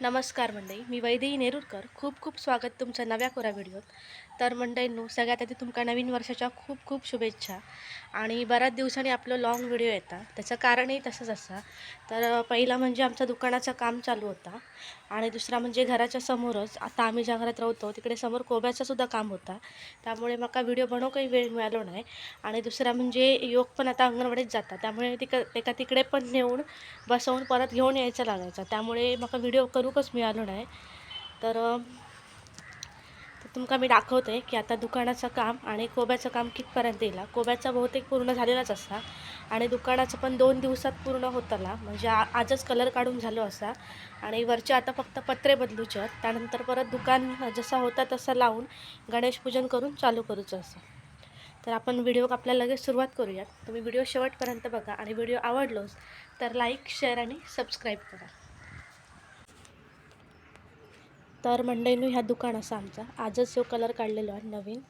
नमस्कार मंडळी मी वैदेही नेरुरकर खूप खूप स्वागत तुमच्या नव्या कोरा व्हिडिओत. तर मंडळींनो सगळ्यात आधी तुमका नवीन वर्षाच्या खूप खूप शुभेच्छा. आणि बऱ्याच दिवसांनी आपलं लाँग व्हिडिओ येतात त्याचं कारणही तसंच असा. तर पहिला म्हणजे आमच्या दुकानाचं काम चालू होता. आणि दुसरा म्हणजे घराच्या समोरच आता आम्ही ज्या घरात राहतो तिकडे समोर कोब्याचंसुद्धा काम होता. त्यामुळे मला व्हिडिओ बनवू काही वेळ मिळालो नाही. आणि दुसरा म्हणजे योग पण आता अंगणवाडीत जातात त्यामुळे तिक एका तिकडे पण नेऊन बसवून परत घेऊन यायचं लागायचं. त्यामुळे मला व्हिडिओ करूकच मिळालो नाही. तर तुमका मी दाखवते की आता दुकानाचं काम आणि कोब्याचं काम कितपर्यंत येईल. कोब्याचा बहुतेक पूर्ण झालेलाच असा आणि दुकानाचं पण दोन दिवसात पूर्ण होतला. म्हणजे आ- आजच कलर काढून झालो असा आणि वरचे आता फक्त पत्रे बदलूचे आहेत. त्यानंतर परत दुकान जसा होता तसा लावून गणेश पूजन करून चालू करूचं असं. तर आपण व्हिडिओ आपल्याला लगेच सुरुवात करूयात. तुम्ही व्हिडिओ शेवटपर्यंत बघा आणि व्हिडिओ आवडलोच तर लाईक शेअर आणि सबस्क्राईब करा. तर मंडईनू ह्या दुकान असा आमचा. आजच जो कलर काढलेलो आहे नवीन.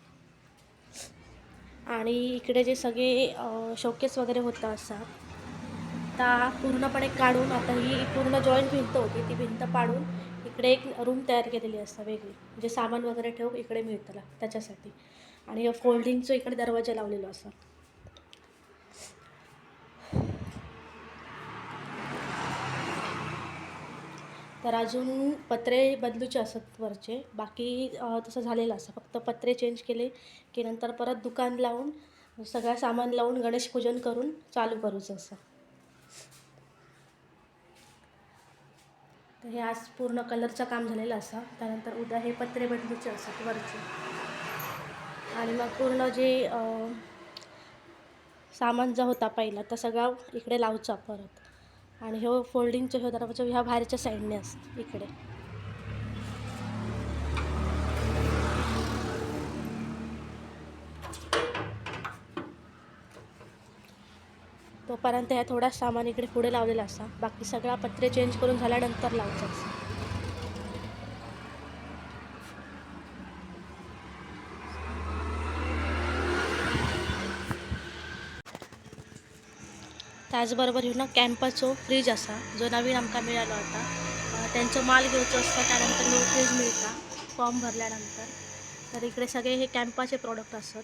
आणि इकडे जे सगळे शोकेस वगैरे होतं असा आता पूर्णपणे काढून आता ही पूर्ण जॉईंट भिंत होती ती भिंत पाडून इकडे एक रूम तयार केलेली असतं वेगळी. म्हणजे सामान वगैरे ठेवू इकडे मिळतं त्याच्यासाठी. आणि फोल्डिंगचं इकडे दरवाजा लावलेलो असं. तर अजून पत्रे बदलूचे असत वरचे. बाकी तसं झालेलं असं फक्त पत्रे चेंज केले की नंतर परत दुकान लावून सगळं सामान लावून गणेश पूजन करून चालू करूचं असं. तर हे आज पूर्ण कलरचं काम झालेलं असं त्यानंतर उद्या हे पत्रे बदलूचे असत वरचे. आणि मग पूर्ण जे सामान जो होता पहिला तर सगळा इकडे लावचा परत. आणि ह्यो फोल्डिंगचं ह्यो दरवाजा ह्या बाहेरच्या साईडने असतो इकडे. तोपर्यंत ह्या थोडा सामान इकडे पुढे लावलेला असा. बाकी सगळा पत्रे चेंज करून झाल्यानंतर लावायचा असा त्याचबरोबर ह्यो ना कॅम्पाचो फ्रीज असा जो नवीन आमकां मिळालो आता त्यांचं त्यांचो माल घेवचो असता त्यानंतर न्यू फ्रीज मिळता फॉर्म भरल्यानंतर. तर इकडे सगळे हे कॅम्पाचे प्रोडक्ट असतात.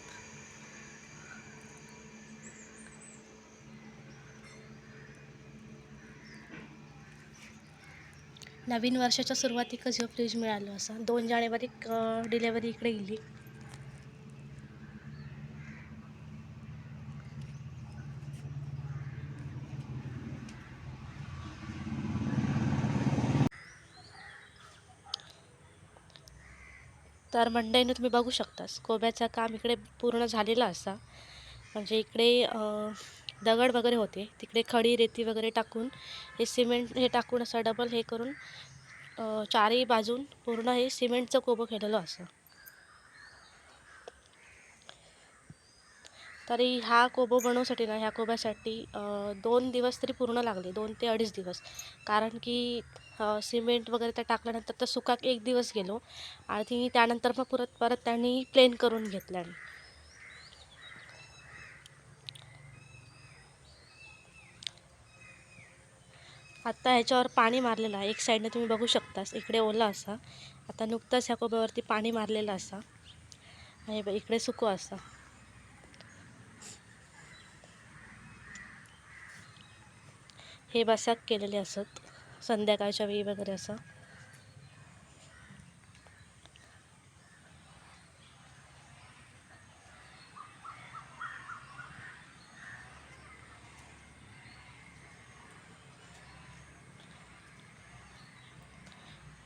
नवीन वर्षाच्या सुरुवातीकच ह्यो फ्रीज मिळालो असा. दोन जानेवारीक डिलेवरी इकडे गेली. तर मंडईनं तुम्ही बघू शकतास. कोब्याचं काम इकडे पूर्ण झालेलं असा. म्हणजे इकडे दगड वगैरे होते. तिकडे खडी रेती वगैरे टाकून हे सिमेंट हे टाकून असं डबल हे करून चारही बाजून पूर्ण हे सिमेंटचं कोबं केलेलं असं. तरी हा कोबो बनवण्यासाठी ना ह्या कोब्यासाठी दोन दिवस तरी पूर्ण लागले दोन ते अडीच दिवस. कारण की सिमेंट वगैरे त्या टाकल्यानंतर तर सुकाक एक दिवस गेलो आणि त्यानंतर मग परत परत त्यांनी प्लेन करून घेतलं आत्ता ह्याच्यावर पाणी मारलेलं आहे. एक साईडने तुम्ही बघू शकतास. इकडे ओला असा. आता नुकतंच ह्या कोब्यावरती पाणी मारलेलं असा. हे ब- इकडे सुको असा. हे बसाक केलेले असत. संध्याकाळच्या वेळी वगैरे असं.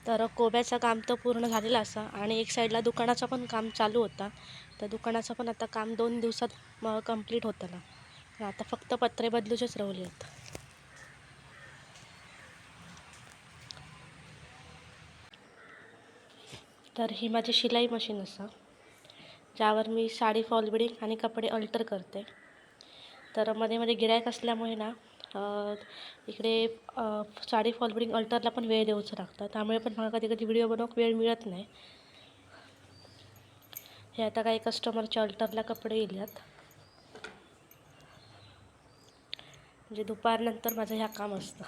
तर कोब्याचं काम तर पूर्ण झालेलं असा आणि एक साईडला दुकानाचं पण काम चालू होता. तर दुकानाचं पण आता काम दोन दिवसात कंप्लीट होतं ना. आता फक्त पत्रे बदलूचेच राहिले आहेत तर ही माझी शिलाई मशीन असा ज्यावर मी साडी फॉल बिडिंग आणि कपडे अल्टर करते. तर मध्ये मध्ये गिरायक असल्यामुळे ना इकडे साडी फॉल बिडिंग अल्टरला पण वेळ द्यायचं लागतं. त्यामुळे पण मला कधी कधी व्हिडिओ बनवूक वेळ मिळत नाही. हे आता काही कस्टमरच्या अल्टरला कपडे येल्यात. म्हणजे दुपारनंतर माझं ह्या काम असतं.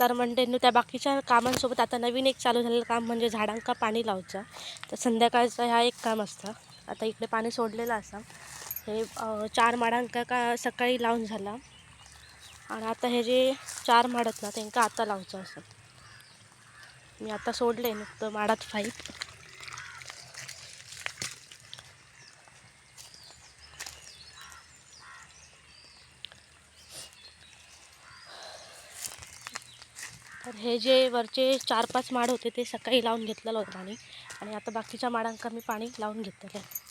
तर मंडळींनो त्या बाकीच्या कामांसोबत आता नवीन एक चालू झालेलं काम म्हणजे झाडांका पाणी लावचं. तर संध्याकाळचं ह्या एक काम असतं. आता इकडे पाणी सोडलेलं असं हे चार माडांका का सकाळी लावून झाला. आणि आता हे जे चार माड आहेत ना त्यांका आता लावचं असं मी आता सोडले नुकतं माडात फाईट तर हे जे वरचे चार पाच माड होते ते सकाळी लावून घेतलेलं होतं पाणी आणि आता बाकीच्या माडांका मी पाणी लावून घेतलेलं आहे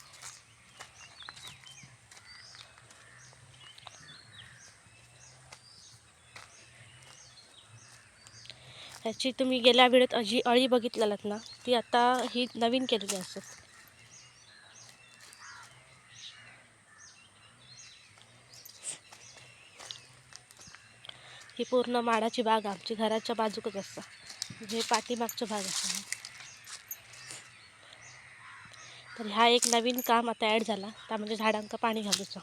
ह्याची तुम्ही गेल्या वेळेत जी अळी बघितलेलात ना ती आता ही नवीन केलेली असत. ही पूर्ण माडाची बाग आमची घराच्या बाजूकच असतं. हे पाठीमागचा भाग असतो. तर ह्या एक नवीन काम आता ॲड झाला. त्या म्हणजे झाडांका पाणी घालूचं.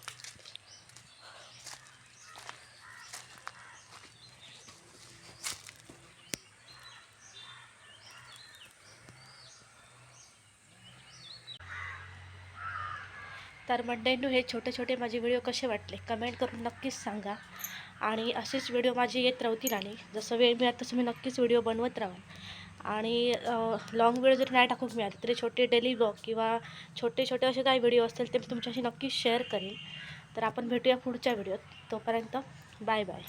तर मंडळींनो हे छोटे छोटे माझे व्हिडिओ कसे वाटले? कमेंट करून नक्कीच सांगा. आणि असेच व्हिडिओ माझे येत राहतील आणि जसं वेळ मिळत तसं मी नक्कीच व्हिडिओ बनवत राहाल आणि लॉंग व्हिडिओ जरी नाही टाकूक मिळाले तरी छोटे डेली ब्लॉग किंवा छोटे छोटे असे काही व्हिडिओ असतील ते मी तुमच्याशी नक्कीच शेअर करेन. तर आपण भेटूया पुढच्या व्हिडिओत तोपर्यंत बाय बाय